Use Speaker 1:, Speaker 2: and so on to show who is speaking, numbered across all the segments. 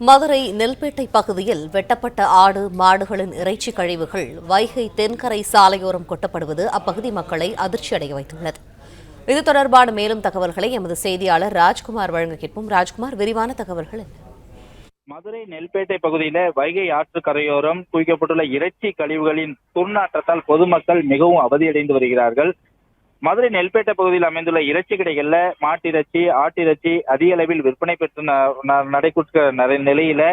Speaker 1: மதுரை நெல்பேட்டை பகுதியில் வெட்டப்பட்ட ஆடு மாடுகளின் இறைச்சி கழிவுகள் வைகை தென்கரை சாலையோரம் கொட்டப்படுவது அப்பகுதி மக்களை அதிர்ச்சியடைய வைத்துள்ளது. இது தொடர்பான மேலும் தகவல்களை எமது செய்தியாளர் ராஜ்குமார் வழங்க கேட்போம். ராஜ்குமார் விரிவான தகவல்கள்
Speaker 2: மதுரை நெல்பேட்டை பகுதியில வைகை ஆற்று கரையோரம் குவிக்கப்பட்டுள்ள இறைச்சி கழிவுகளின் துர்நாற்றத்தால் பொதுமக்கள் மிகவும் அவதியடைந்து வருகிறார்கள். மதுரை நெல்பேட்டை பகுதியில் அமைந்துள்ள இறைச்சி கடைகள்ல மாட்டிறைச்சி ஆட்டிறைச்சி அதிக அளவில் விற்பனை பெற்று நடைபெற்ற நிலையில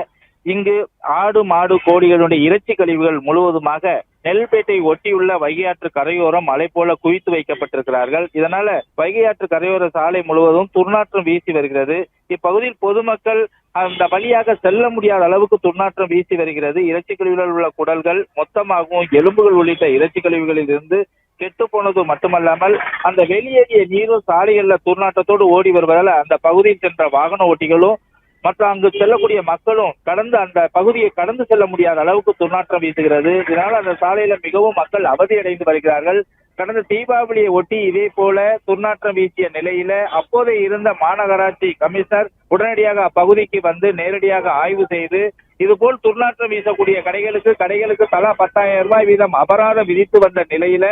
Speaker 2: இங்கு ஆடு மாடு கோழிகளுடைய இறைச்சி கழிவுகள் முழுவதுமாக நெல்பேட்டை ஒட்டியுள்ள வைகை ஆற்று கரையோரம் மலை போல குவித்து வைக்கப்பட்டிருக்கிறார்கள். இதனால வைகை ஆற்று கரையோர சாலை முழுவதும் துர்நாற்றம் வீசி வருகிறது. இப்பகுதியில் பொதுமக்கள் அந்த வழியாக செல்ல முடியாத அளவுக்கு துர்நாற்றம் வீசி வருகிறது. இறைச்சி கழிவுகளில் உள்ள குடல்கள் மொத்தமாகவும் எலும்புகள் உள்ளிட்ட இறைச்சி கழிவுகளில் இருந்து கெட்டு போனது மட்டுமல்லாமல் அந்த வெளியேறிய நீரும் சாலைகள்ல துர்நாற்றத்தோடு ஓடி வருவதால் அந்த பகுதியில் சென்ற வாகன ஓட்டிகளும் மற்றும் அங்கு செல்லக்கூடிய மக்களும் கடந்து அந்த பகுதியை கடந்து செல்ல முடியாத அளவுக்கு துர்நாற்றம் வீசுகிறது. இதனால் அந்த சாலையில மிகவும் மக்கள் அவதியடைந்து வருகிறார்கள். கடந்த தீபாவளியை ஒட்டி இதே போல துர்நாற்றம் வீசிய நிலையில அப்போதே இருந்த மாநகராட்சி கமிஷனர் உடனடியாக அப்பகுதிக்கு வந்து நேரடியாக ஆய்வு செய்து இதுபோல் துர்நாற்றம் வீசக்கூடிய கடைகளுக்கு கடைகளுக்கு தலா பத்தாயிரம் ரூபாய் வீதம் அபராதம் விதித்து வந்த நிலையில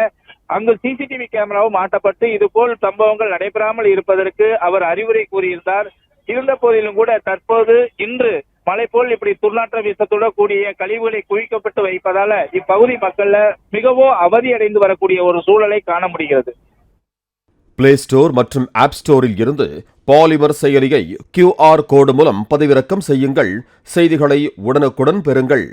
Speaker 2: அங்கு சிசிடிவி கேமராவும் மாட்டப்பட்டு இதுபோல் சம்பவங்கள் நடைபெறாமல் இருப்பதற்கு அவர் அறிவுரை கூறியிருந்தார். இருந்த போதிலும் கூட தற்போது இன்று மழை போல் இப்படி துர்நாற்றம் வீசத்துடன் கூடிய கழிவுகளை குவிக்கப்பட்டு வைப்பதால இப்பகுதி மக்கள்ல மிகவும் அவதியடைந்து வரக்கூடிய ஒரு சூழலை காண முடிகிறது.
Speaker 3: பிளே ஸ்டோர் மற்றும் ஆப் ஸ்டோரில் இருந்து பாலிமர் செயலியை கியூஆர் கோடு மூலம் பதிவிறக்கம் செய்யுங்கள். செய்திகளை உடனுக்குடன் பெறுங்கள்.